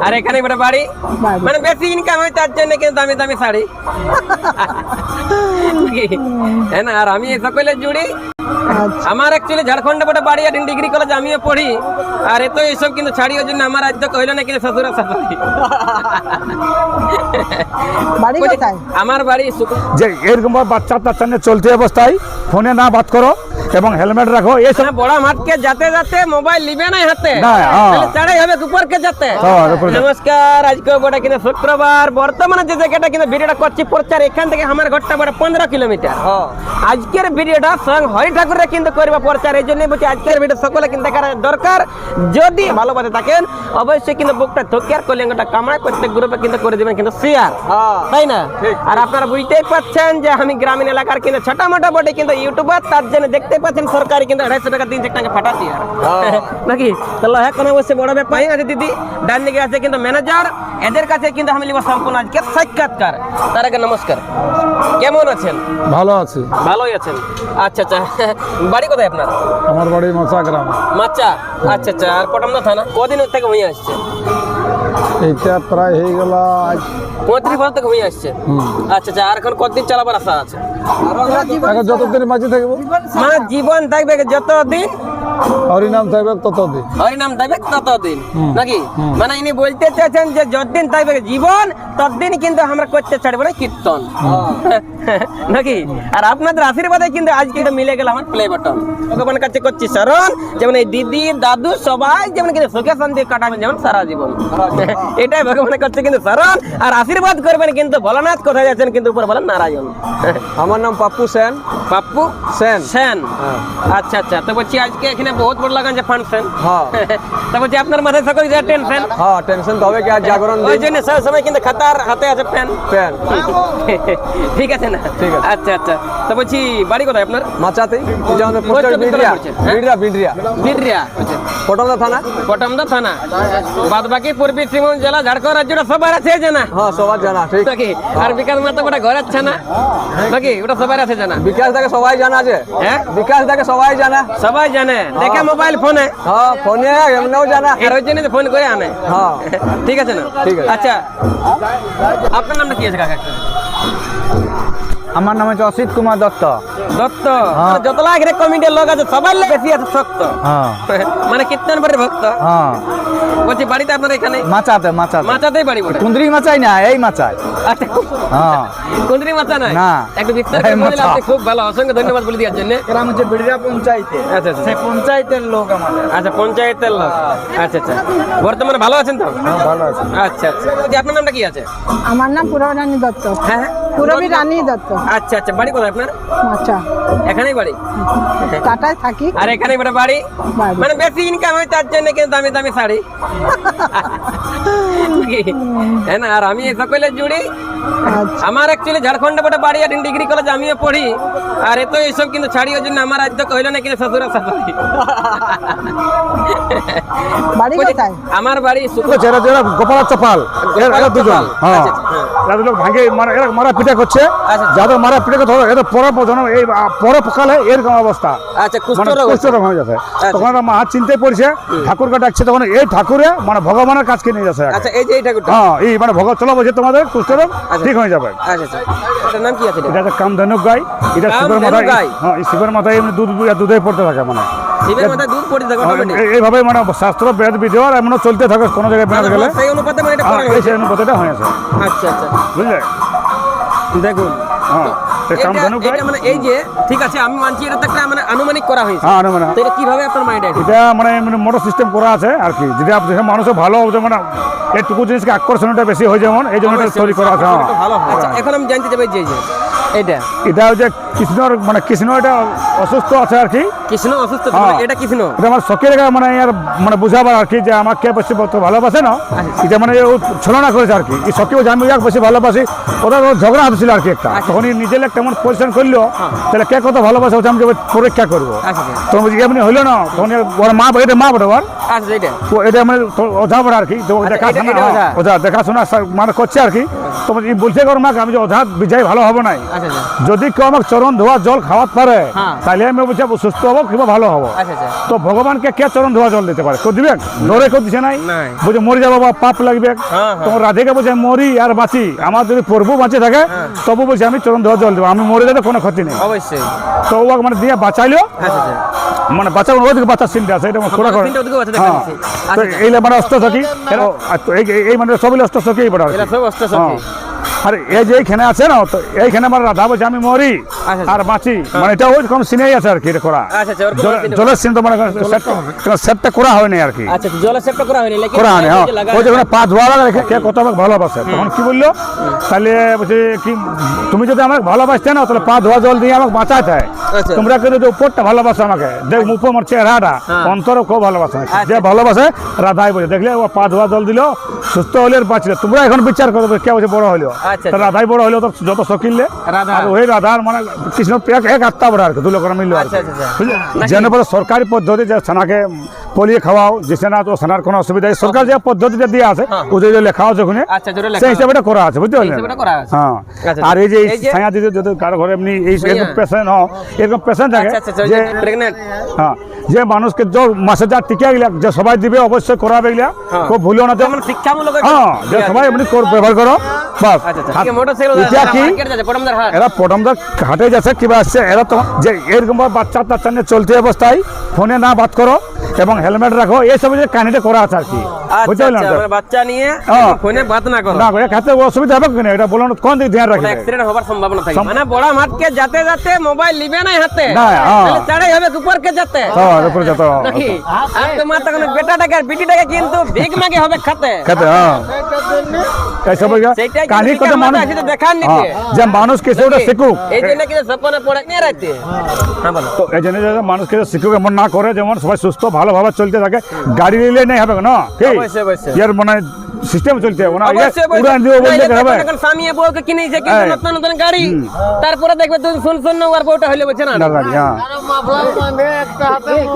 আর এখানে একটা বাড়ি। মানে বেশি ইনকাম হয় তার জন্য কিন্তু দামি দামি শাড়ি? হ্যাঁ না আর আমি সকলে জুড়ি আমার অ্যাকচুয়ালি ঝাড়খণ্ডে বটে বাড়ি আর ডিগ্রি কলেজ আমিও পড়ি। আর এত এইসব কিন্তু ছাড়ি ওই জন্য আমার রাজ্য কইল না কিন্তু শ্বশুর আমার বাড়ি যে এরকম বাচ্চা টাচ্চা নিয়ে চলতি অবস্থায় ফোনে না বাত করো এবং হেলমেট রাখো এইসব হ্যাঁ, বড় মাঠকে যাতে যাতে মোবাইল নিবে না হাতে। না, হ্যাঁ। চড়াই হবে উপরকে যাতে। হ্যাঁ, যাতে। নমস্কার আজকে বড় কিনা শুক্রবার। বর্তমানে যে জায়গাটা কিনা ভিডিওটা করছি প্রচার এখান থেকে আমার ঘরটা বড় পনেরো কিলোমিটার। আজকের ভিডিওটা স্বয়ং হরি ঠাকুরের কিন্তু করবা প্রচার এই জন্যই বলছি আজকের ভিডিও সকলে কিন্তু দেখার দরকার। যদি ভালোবাসে থাকেন অবশ্যই কিন্তু বুকটা থকি আর কলিঙ্গটা কামড়ায় প্রত্যেক গ্রুপে কিন্তু করে দিবেন কিন্তু শেয়ার তাই না? আর আপনারা বুঝতেই পাচ্ছেন যে আমি গ্রামীণ এলাকার কিন্তু ছোটা মোটা বটে কিন্তু ইউটিউবার তার জন্য দেখতে পাচ্ছেন সরকারি কিন্তু আড়াইশো টাকা তিনশো টাকা ফাটাচ্ছি আর নাকি? তাহলে এখন অবশ্যই বড় ব্যাপার আছে দিদি ডান দিকে আছে কিন্তু ম্যানেজার এদের কাছে কিন্তু আমি নিব সম্পূর্ণ আজকে সাক্ষাৎকার। তার আগে নমস্কার। কেমন আছেন? ভালো আছে। ভালোই আছেন। আচ্ছা আচ্ছা। বাড়ি কোথায় আপনার? আমার বাড়ি মাচা গ্রাম। মাচা? আচ্ছা আচ্ছা। আর পটামদা থানা? কদিন থেকে হয়ে আসছে? এইটা প্রায় হয়ে গেল আজ। পঁয়ত্রিশ বছর থেকে হয়ে আসছে? আচ্ছা আচ্ছা। আর এখন কতদিন চালাবার আশা আছে? যতদিন বাঁচে থাকব। মানে জীবন থাকবে যতদিন? হরিনাম থাকবে ততদিন। হরিনাম থাকবে ততদিন। নাকি? মানে ইনি বলতে যে যতদিন থাকবে জীবন ততদিন কিন্তু আমরা করতে ছাড়বো না কীর্তন। নাকি? আর আপনাদের আশীর্বাদে কিন্তু মিলে গেল আমার প্লে বাটন ভগবানের কাছে করছি শরণ যেমন এই দিদি দাদু সবাই যেমন কিন্তু সুখে শান্তি কাটাবেন যেমন সারা জীবন। এটাই ভগবানের কাছে কিন্তু শরণ আর আশীর্বাদ করবেন কিন্তু ভোলানাথ। কোথায় যাচ্ছেন কিন্তু উপর বলেন নারায়ণ। আমার নাম পাপ্পু সেন। পাপ্পু সেন। সেন। আচ্ছা আচ্ছা। তো বলছি আজকে এখানে বহুত বড় লাগান যে ফাংশন হ্যাঁ। তো বলছি আপনার মাথায় সকল যে টেনশন হ্যাঁ টেনশন তো হবে কি আজ জাগরণ ওই জন্য সব সময় কিন্তু খাতার হাতে আছে পেন প্যান ঠিক আছে না? ঠিক আছে। আচ্ছা আচ্ছা। তো বলছি বাড়ি কোথায় আপনার? মাচাতেই যে ওই পোস্টার বিডরিয়া হ্যাঁ? বিডরিয়া বিডরিয়া বিডরিয়া আচ্ছা। পটমদা থানা? পটমদা থানা। বাদ বাকি পূর্বী সিংভূম জেলা ঝাড়খণ্ড রাজ্যটা সবার আছে জানা? হ্যাঁ সবার জানা ঠিক। নাকি আর বিকাশ মাতা ওটা ঘর আছে না? নাকি ওটা সবার আছে জানা? বিকাশ দাকে সবাই জানা আছে। হ্যাঁ? বিকাশ দাকে সবাই জানা। সবাই জানে। দেখে মোবাইল ফোনে হ্যাঁ ফোনে এমনিও জানা আর ওই জন্য ফোন করে আনে হ্যাঁ ঠিক আছে না ঠিক আছে। আচ্ছা আপনার নামটা কি আছে কাকা আমার নাম হচ্ছে অসিত কুমার দত্ত। দত্ত? মানে যত রে কমিটির লোক আছে সবাই বেশি আছে শক্ত। হ্যাঁ। মানে কীর্তন বাড়ির ভক্ত? হ্যাঁ। বলছি বাড়িতে আপনার এখানে? মাচাতে মাচাতে। মাচাতেই বাড়ি বটে। কুন্দ্রি মাচাই না এই মাচাই। আচ্ছা। হ্যাঁ। কুন্দ্রি মাচা নাই না। একটু বিস্তার এই করে বললে মাচা। আপনি খুব ভালো। অসংখ্য ধন্যবাদ বলে দেওয়ার জন্য। গ্রাম হচ্ছে বিড়িয়া পঞ্চায়েতে। আচ্ছা আচ্ছা সেই পঞ্চায়েতের লোক আমাদের। আচ্ছা পঞ্চায়েতের লোক। আচ্ছা আচ্ছা। বর্তমানে ভালো আছেন তো? ভালো আছে। আচ্ছা আচ্ছা। আপনার নামটা কি আছে? আমার নাম পুরবী রানী দত্ত। হ্যাঁ হ্যাঁ। পুরবী রানী দত্ত। আচ্ছা আচ্ছা বাড়ি কোথায় আপনার? আচ্ছা। এখানেই বাড়ি? টাটায় থাকি। আর এখানে একটা বাড়ি? বাড়ি। মানে বেশি ইনকাম হয় তার জন্য কিন্তু দামি দামি শাড়ি? হ্যাঁ না আর আমি এই সকলে জুড়ি। আচ্ছা। আমার অ্যাকচুয়ালি ঝাড়খণ্ডে বটে বাড়ি আর ডিগ্রি কলেজ আমিও পড়ি। আর এত এইসব কিন্তু ছাড়ি ওই জন্য আমার রাজ্য কইল না কিন্তু শ্বশুর শাশুড়ি। বাড়ি কোথায়? আমার বাড়ি সুখ যারা যারা গোপাল চপাল এরা দুজন। হ্যাঁ। আচ্ছা, আচ্ছা। এরা দুজন ভাঙে মারা এরা মারা পিটা করছে। যাদের মারা পিটা করতে হবে এদের পর জন এই পর এরকম অবস্থা। আচ্ছা মানে কুষ্ঠ রোগ হয়ে যাচ্ছে। তখন মা চিনতে পড়ছে ঠাকুরকে ডাকছে তখন এই ঠাকুরে মানে ভগবানের কাজকে নিয়ে যাচ্ছে। আচ্ছা এই যে এই ঠাকুরটা হ্যাঁ এই মানে ভগত চলা বলছে তোমাদের আচ্ছা। ঠিক হয়ে যাবে। আচ্ছা আচ্ছা। নাম কি আছে এটা? একটা কামধেনুক গাই এটা শিবের মাথায় গাই? হ্যাঁ শিবের মাথায় এমনি দুধ দুধে পড়তে থাকে মানে। শিবের মাথায় দুধ থাকে এইভাবে মানে শাস্ত্র বেদ বিধি আর এমন চলতে থাকে কোনো জায়গায় বেড়াতে গেলে। সেই অনুপাতে মানে এটা হ্যাঁ, করা হয়েছে। সেই অনুপাতটা হয়েছে। আচ্ছা আচ্ছা। বুঝলে? দেখুন হ্যাঁ মানে এই যে ঠিক আছে আমি মানছি এটা একটা মানে আনুমানিক করা হয়েছে। হ্যাঁ মানে তো এটা কীভাবে আপনার মাইন্ড এটা মানে মানে মোটর সিস্টেম করা আছে আর কি। যদি আপ- মানুষের ভালো হবে মানে এইটুকু জিনিসকে আকর্ষণটা বেশি হয়ে যেমন এই জন্য এটা তৈরি করা আছে হ্যাঁ। আচ্ছা এখন আমি জানতে চাই যে এটা এটা হচ্ছে কৃষ্ণর মানে কৃষ্ণ এটা অসুস্থ আছে আর কি। কৃষ্ণ অসুস্থ হ্যাঁ। এটা কৃষ্ণ। এটা আমার শখের মানে আর মানে বুঝাবার আর কি যে আমার কে বেশি ভালোবাসে না? এটা মানে ও ছলনা করেছে আর কি। এই আমি বেশি ভালোবাসি। ঝগড়া হচ্ছিল আর কি একটা। তখন পরিশ্রম করল তাহলে কে কত ভালোবাসে ওটা আমি পরীক্ষা করব আচ্ছা তখন বলছি এমনি হইল না? তখন ওর মা এটা মা বটে ওর আচ্ছা এটা তো এটা মানে তো বড় আর কি। তো আচ্ছা, দেখাশোনা? হ্যাঁ, দেখাশোনা মানে করছে আর কি। তোমার এই বলছে কর মাকে আমি যে অধাত বিজয় ভালো হব নাই। আচ্ছা আচ্ছা। যদি কেউ আমাকে চরণ ধোয়া জল খাওয়াতে পারে হ্যাঁ। তাহলে আমি বলছি সুস্থ হব কিংবা ভালো হব। আচ্ছা আচ্ছা। তো ভগবানকে কে চরণ ধোয়া জল দিতে পারে? কেউ দিবে? ডরে কেউ দিছে নাই। বুঝে মরে যাব বা পাপ লাগবে। হ্যাঁ, হ্যাঁ। তোমার রাধেকে বলছে মরি আর বাঁচি। আমার যদি প্রভু বাঁচে থাকে তবু বলছে আমি চরণ ধোয়া জল দেবো। আমি মরে যাবে কোনো ক্ষতি নেই। অবশ্যই। তো ও মানে দিয়ে বাঁচাইলো। আচ্ছা মানে বাঁচাবো ওদিকে বাঁচার সিনটা আছে এটা খোলা করে। বাঁচা এইলে মানে অস্ত্র থাকি এই এই মানে সবই অস্ত্র থাকি এই বড়। আর এই যে এইখানে আছে না তো এইখানে মানে রাধা বলছে আমি মরি। আর বাঁচি। মানে এটা ওই রকম সিনেই আছে আর কি এটা করা। আচ্ছা আচ্ছা জলের সিন তো মানে সেটটা করা হয়নি আর কি। আচ্ছা আচ্ছা, জলের সেটটা করা হয়নি করা হয়নি হ্যাঁ। ওই যেখানে পা ধোয়া লাগা কে কত আমাকে ভালোবাসে। তখন কি বলল? তাহলে বলছে কি তুমি যদি আমাকে ভালোবাসতে না তাহলে পা ধোয়া জল দিয়ে আমাকে বাঁচাতে হয়। আচ্ছা। তোমরা কিন্তু যে উপরটা ভালোবাসে আমাকে দেখ মুখ আমার চেহারাটা হ্যাঁ। অন্তর খুব ভালোবাসে। আচ্ছা। যে ভালোবাসে রাধাই বলে দেখলে ও পা ধোয়া জল দিল সুস্থ হলে আর বাঁচলে। তোমরা এখন বিচার করো কে বলছে বড় হলো আচ্ছা। রাধাই বড় হলো তো যত রাধা। ওই রাধার মানে কৃষ্ণ এক এক আত্মা বড় আর কি দুলো করে মিললো আচ্ছা। আচ্ছা, আচ্ছা। যেন পরে সরকারি পদ্ধতি যে সেনাকে পলিয়ে খাওয়াও যে সেনা তো সেনার কোনো অসুবিধা নেই সরকার যে পদ্ধতিটা দিয়ে আছে হ্যাঁ। ওদের যে লেখা আছে ওখানে সেই হিসাবে এটা করা আছে বুঝতে পারলেন। হ্যাঁ। আর এই যে ছায়া দিতে যদি কারও ঘরে এমনি এই পেশেন্ট হয় এরকম পেশেন্ট থাকে যে হ্যাঁ। যে মানুষকে যে মাসে যা টিকা গেলা যে সবাই দিবে অবশ্যই করাবে গেলা হ্যাঁ। খুব ভুলিও না শিক্ষামূলক হ্যাঁ যে সবাই এমনি ব্যবহার করো বাস। এটা কি? যাচ্ছে পটমদার হাট প্রথমটা হাটে কিবা আসছে এরা তো যে এরকম বাচ্চা টাচ্চা নিয়ে চলতে অবস্থায় ফোনে না বাদ করো এবং হেলমেট রাখো এইসব যে কাহিনীটা করা আছে আর কি। বুঝতে আচ্ছা আচ্ছা তো? বাচ্চা নিয়ে হ্যাঁ। ফোনে বাত না করো। না গো, অসুবিধা হবে কিনা এটা বলুন কোন দিক ধ্যান রাখবে অ্যাক্সিডেন্ট হবার সম্ভাবনা থাকে। মানে বড় মাঠকে যেতে যেতে মোবাইল নিবে না হাতে। না, হ্যাঁ। তাহলে চড়াই হবে উপরকে যেতে। হ্যাঁ উপরে নাকি? আর তোমার তখন বেটাটাকে আর বিটিটাকে কিন্তু ভিক মাগে হবে খাতে। খাতে হ্যাঁ। কাহিনী কিন্তু মানুষ আছে যে মানুষ কিছু ওটা শিখুক। এই জন্য কিন্তু সপনে পড়ে নিয়ে রাখতে হ্যাঁ। বলো। তো এই জন্য মানুষকে শিক্ষক এমন না করে যেমন সবাই সুস্থ ভালোভাবে চলতে থাকে গাড়ি নিলে নেই হবে না কি? অবশ্যই, অবশ্যই। মানে সিস্টেম। উড়ান দিব বললে হবে এখন স্বামী বউকে কিনেছে কিন্তু এই। নতুন নতুন গাড়ি। তারপরে দেখবে তুমি শুন শুন আর বউটা হইলে বলছে না না হ্যাঁ।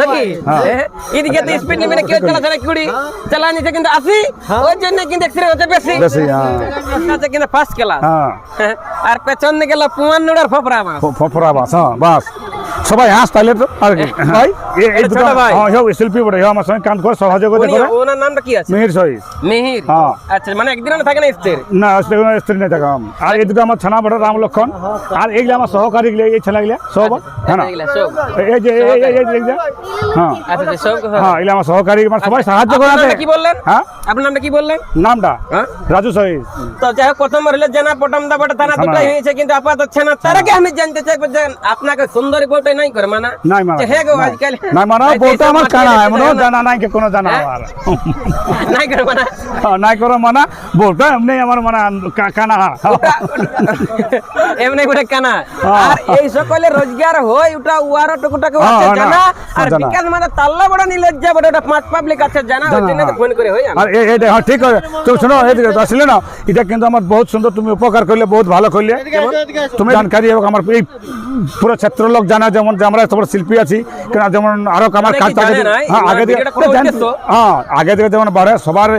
নাকি? হ্যাঁ। হ্যাঁ। এদিকে তো স্পিড লিমিটে কেউ চালাচ্ছে না কুড়ি। চালা নিচ্ছে কিন্তু আশি। ওই জন্য কিন্তু অ্যাক্সিডেন্ট হচ্ছে বেশি। বেশি হ্যাঁ। কিন্তু ফার্স্ট ক্লাস হ্যাঁ। আর পেছন দিকে গেল পুয়ান্ন আর ফপরা মাছ ফফরা বাস হ্যাঁ বাস। সবাই হাস তাহলে তো আর কি? ভাই? এই- দুটো ভাই। হ্যাঁ ইও শিল্পী বটে ইও আমার সঙ্গে কাজ করে সহযোগিতা করে ওনার নামটা কি আছে? মিহির সহি মিহির? হ্যাঁ। আচ্ছা মানে একদিন থাকে না স্ত্রীর? না স্ত্রী স্ত্রী নেই থাকা আর এই দুটো আমার ছানা বটে রাম লক্ষণ। আর এইগুলো আমার সহকারী গুলো এই ছানা ছেলেগুলো সব হ্যাঁ না? এই- যে এই- এই- এই- এইগুলা, হ্যাঁ। আচ্ছা আচ্ছা সব হ্যাঁ। এগুলো আমার সহকারী আমার সবাই সাহায্য করে নামটা কি বললেন? হ্যাঁ? আপনার নামটা কি বললেন? নামটা? হ্যাঁ? রাজু সহি তো যাই হোক প্রথম হলো জেনা প্রথম দা বটে থানা। দুটাই হয়েছে কিন্তু আপাতত হচ্ছে না তার আগে আমি জানতে চাইব যে আপনাকে সুন্দরী বউটাই নাই করে মানা। নাই মানা হ্যাঁ গো আজকাল। নাই মানা বলতে আমার কানা দেখতে এমনও যায় না। জানা নাই কে কোনো জানা? আমার নাই করে মানা। নাই করো মানা বলতে এমনি আমার মানে কানা। এমনি করে কানা। আর এই সকলে রোজগার হয় ওটা উয়ারও টুকুটাকে হ্যাঁ, হ্যাঁ, জানা? আর বিকাশ মানে তাল্লা বড় নিলজ্জা বড় ওটা পাঁচ পাবলিক আছে জানা? ওই জানা, জন্য তো হ্যাঁ। ফোন করে হয় আর এই- হ্যাঁ ঠিক আছে। তুমি শোনো এদিকে আসলে না এটা কিন্তু আমার বহুত সুন্দর তুমি উপকার করলে বহুত ভালো করলে। তুমি জানকারি এবং আমার এই পুরো ক্ষেত্র লোক জানা যেমন যে আমরা তোমার শিল্পী আছি কেন যেমন আরও আমার কাজ থাকে হ্যাঁ আগে থেকে জান- উদ্দেশ্য। হ্যাঁ আগে থেকে যেমন বাড়ে সবার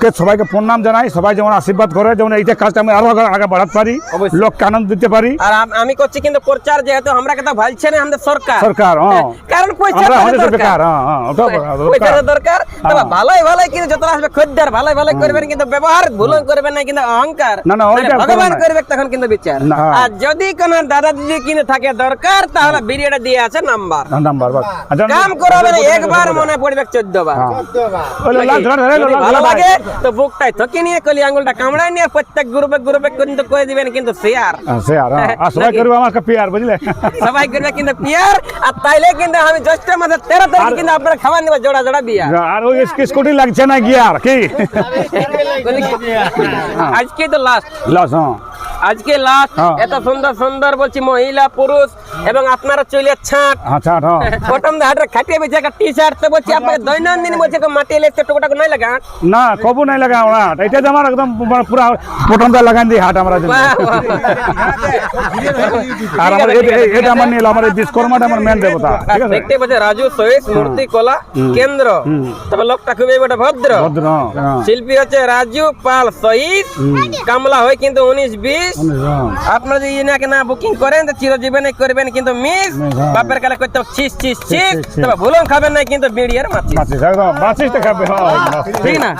কে সবাইকে প্রণাম জানাই সবাই যেমন আশীর্বাদ করে যেমন এইটা কাজটা আমি আরও আগে- বাড়াতে পারি। লোককে আনন্দ দিতে পারি। আর আমি করছি কিন্তু প্রচার যেহেতু আমরা কথা ভালছে না আমাদের সরকার। সরকার হ্যাঁ। কারণ পয়সা আমরা তো আমাদের তো দরকার হ্যাঁ হ্যাঁ ওটা দরকার। তবে হ্যাঁ। ভালোই ভালোই কিন্তু যত আসবে খদ্দের ভালোই ভালোই করবেন কিন্তু ব্যবহার ভুল করবেন না কিন্তু অহংকার। না, না, মানে ভগবান করবে তখন কিন্তু বিচার। আর যদি কোন দাদা দিদি কিনে থাকে দরকার তাহলে ভিডিওটা দিয়ে আছে নাম্বার। হ্যাঁ, নাম্বার বাস। আচ্ছা, কাম করাবে না একবার মনে পড়বে চোদ্দ বার। হ্যাঁ। ওই লাল ধরে ধরে যদি লাল ভালো ধরে লাগে? তো বুকটাই থকে নিয়ে কলি আঙ্গুলটা কামড়ায় নিয়ে প্রত্যেক গ্রুপে গ্রুপে কিন্তু করে দিবেন কিন্তু শেয়ার। হ্যাঁ, সে আর হ্যাঁ। আর সবাই নাকি? করবে আমার পিয়ার বুঝলে? সবাই করবে কিন্তু পিয়ার আর তাইলে কিন্তু আমি জ্যৈষ্ঠ মাসের তেরো তারিখ কিন্তু আপনার খাবার নেব জোড়া জোড়া বিয়া আর ওই স্কুটি লাগছে না গিয়ার কি? আজকে তো লাস্ট লাস হ্যাঁ আজকে লাস্ট হ্যাঁ। এত সুন্দর সুন্দর বলছি মহিলা পুরুষ এবং আপনারা চলে ছাট আচ্ছা হ্যাঁ। প্রথম হাটের খাটিয়ে বেঁচে একটা টি শার্ট তো বলছি আপনাকে দৈনন্দিন বলছে মাটি এলে টুকটাক নাই লাগা না কবু নাই লাগা আমরা এটা আমার একদম পুরা প্রথম দা লাগান দিই হাট আমরা। আর আমার এটা- আমার নিল আমার এই বিশ্বকর্মাটা আমার মেন দেবতা ঠিক আছে? দেখতে পাচ্ছে রাজু সহিস মূর্তি কলা কেন্দ্র। তবে লোকটা খুবই বড় ভদ্র। ভদ্র হ্যাঁ। শিল্পী হচ্ছে রাজু পাল সহিত কামলা হয় কিন্তু উনিশ বিশ। হ্যাঁ। আপনারা যদি ইনাকে না বুকিং করেন তো চিরজীবনে করবেন কিন্তু মিস। বাপের কালে করতে চিস চিস ছিস। তবে ভুলন খাবেন না কিন্তু বিড়িয়ার মাছ মাছি একদম। তো খাবে। হ্যাঁ, ঠিক না?